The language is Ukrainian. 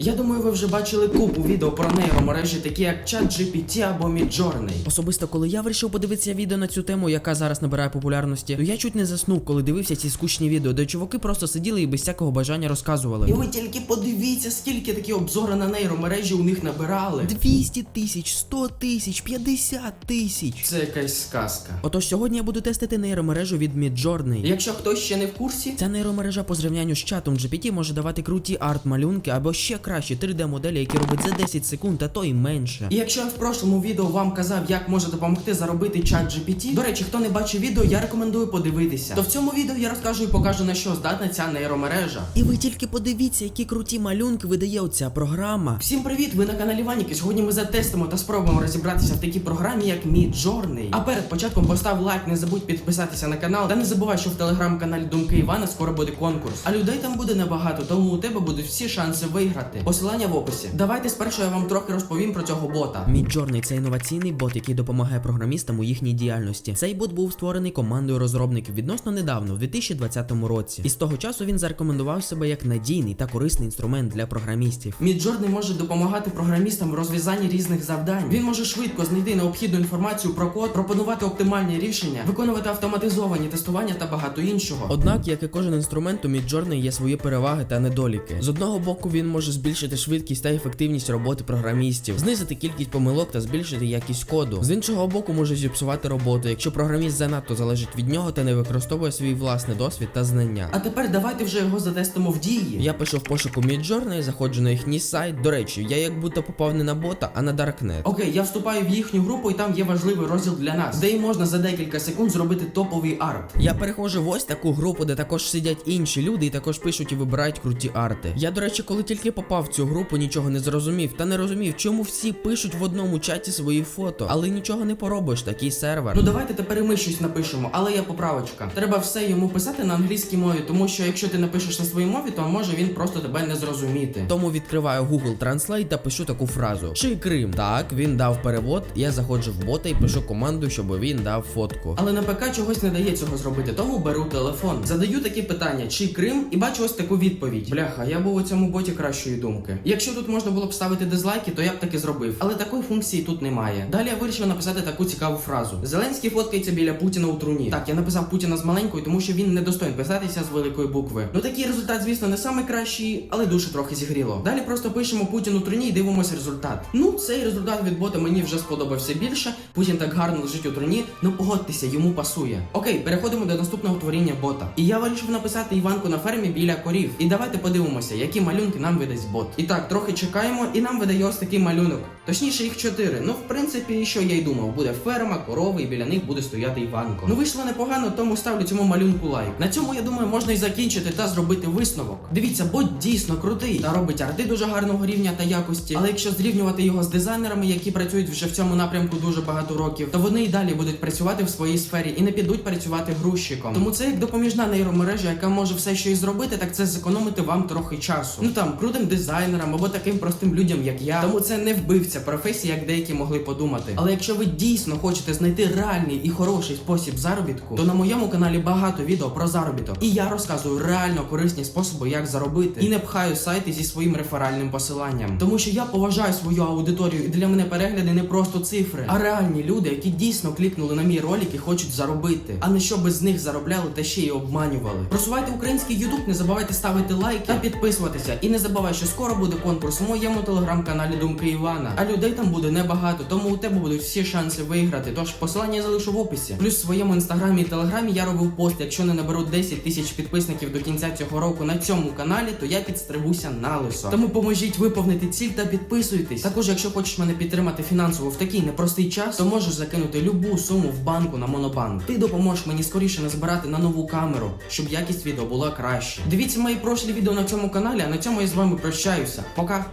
Я думаю, ви вже бачили купу відео про нейромережі, такі як ChatGPT або Midjourney. Особисто, коли я вирішив подивитися відео на цю тему, яка зараз набирає популярності, то я чуть не заснув, коли дивився ці скучні відео, де чуваки просто сиділи і без всякого бажання розказували. І ви тільки подивіться, скільки такі обзори на нейромережі у них набирали. 200 тисяч, 100 тисяч, 50 тисяч. Це якась сказка. Отож, сьогодні я буду тестити нейромережу від Midjourney. Якщо хтось ще не в курсі, Ця нейромережа по зрівнянню з чатом GPT може давати круті арт-малюнки або ще кращі 3D-моделі, які робить за 10 секунд, а то й менше. І якщо я в прошлому відео вам казав, як може допомогти заробити чат GPT, до речі, хто не бачив відео, я рекомендую подивитися. То в цьому відео я розкажу і покажу на що здатна ця нейромережа. І ви тільки подивіться, які круті малюнки видає оця програма. Всім привіт! Ви на каналі Ваніки. Сьогодні ми затестимо та спробуємо розібратися в такій програмі, як Midjourney. А перед початком постав лайк, не забудь підписатися на канал. Та не забувай, що в телеграм-каналі Думки Івана скоро буде конкурс. А людей там буде небагато, тому у тебе будуть всі шанси виграти. Посилання в описі. Давайте спершу я вам трохи розповім про цього бота. Midjourney – це інноваційний бот, який допомагає програмістам у їхній діяльності. Цей бот був створений командою розробників відносно недавно, в 2020 році. І з того часу він зарекомендував себе як надійний та корисний інструмент для програмістів. Midjourney може допомагати програмістам в розв'язанні різних завдань. Він може швидко знайти необхідну інформацію про код, пропонувати оптимальні рішення, виконувати автоматизовані тестування та багато іншого. Однак, як і кожен інструмент, у Midjourney є свої переваги та недоліки. З одного боку, він може збільшити швидкість та ефективність роботи програмістів, знизити кількість помилок та збільшити якість коду. З іншого боку, може зіпсувати роботу, якщо програміст занадто залежить від нього та не використовує свій власний досвід та знання. А тепер давайте вже його затестимо в дії. Я пишу в пошуку Midjourney, заходжу на їхній сайт. До речі, я як будто попав не на бота, а на Darknet. Окей, я вступаю в їхню групу, і там є важливий розділ для нас, де і можна за декілька секунд зробити топовий арт. Я переходжу в ось таку групу, де також сидять інші люди і також пишуть і вибирають круті арти. Я, до речі, коли тільки попав в цю групу, нічого не зрозумів та не розумів, чому всі пишуть в одному чаті свої фото, але нічого не поробиш, такий сервер. Ну давайте тепер і ми щось напишемо, але є поправочка. Треба все йому писати на англійській мові, тому що якщо ти напишеш на своїй мові, то може він просто тебе не зрозуміти. Тому відкриваю Google Translate та пишу таку фразу: Чи Крим? Так, він дав перевод. Я заходжу в бота і пишу команду, щоб він дав фотку. Але на ПК чогось не дає цього зробити, тому беру телефон. Задаю такі питання, чи Крим, і бачу ось таку відповідь. Бляха, я був у цьому боті кращою кращої думки. Якщо тут можна було б ставити дизлайки, то я б таки зробив. Але такої функції тут немає. Далі я вирішив написати таку цікаву фразу: Зеленський фоткається біля Путіна у труні. Так, я написав Путіна з маленькою, тому що він не достоин писатися з великої букви. Ну такий результат, звісно, не найкращий, але душу трохи зігріло. Далі просто пишемо Путін у труні і дивимося результат. Ну, цей результат від бота мені вже сподобався більше. Путін так гарно лежить у труні. Ну погодьтеся, йому пасує. Окей, переходимо до наступного творіння бота. І я вирішив написати Іванку на фермі біля корів. І давайте подивимося, які малюнки нам видасть бот. І так, трохи чекаємо, і нам видає ось такий малюнок. Точніше, їх чотири. Ну, в принципі, що я й думав, буде ферма, корови, і біля них буде стояти Іванко. Ну вийшло непогано, тому ставлю цьому малюнку лайк. На цьому я думаю, можна і закінчити та зробити висновок. Дивіться, бот дійсно крутий та робить арти дуже гарного рівня та якості. Але якщо зрівнювати його з дизайнерами, які працюють вже в цьому напрямку дуже багато років, то вони і далі будуть працювати в своїй сфері і не підуть працювати грузчиком. Тому це як допоміжна нейромережа, яка може все, що і зробити, так це зекономити вам трохи часу. Ну там крутим дизайнерам або таким простим людям, як я. Тому це не вбивця професії, як деякі могли подумати. Але якщо ви дійсно хочете знайти реальний і хороший спосіб заробітку, то на моєму каналі багато відео про заробіток. І я розказую реально корисні способи, як заробити, і не пхаю сайти зі своїм реферальним посиланням. Тому що я поважаю свою аудиторію, і для мене перегляди не просто цифри, а реальні люди, які дійсно клікнули на мій ролик і хочуть заробити, а не щоб з них заробляли та ще й обманювали. Просувайте український Ютуб, не забувайте ставити лайки та підписуватися. І не забувай, що скоро буде конкурс у моєму телеграм-каналі Думки Івана. А людей там буде небагато, тому у тебе будуть всі шанси виграти. Тож посилання я залишу в описі. Плюс в своєму інстаграмі і телеграмі я робив пост. Якщо не наберу 10 тисяч підписників до кінця цього року на цьому каналі, то я підстрибуся на лисо. Тому поможіть виповнити ціль та підписуйтесь. Також, якщо хочеш мене підтримати фінансово в такий непростий час, то можеш закинути любу суму в банку на монобанк. Ти допоможеш мені скоріше назбирати на нову камеру, щоб якість відео була краще. Дивіться мої прошлі відео на цьому каналі, а на цьому я з вами прощаюся. Пока.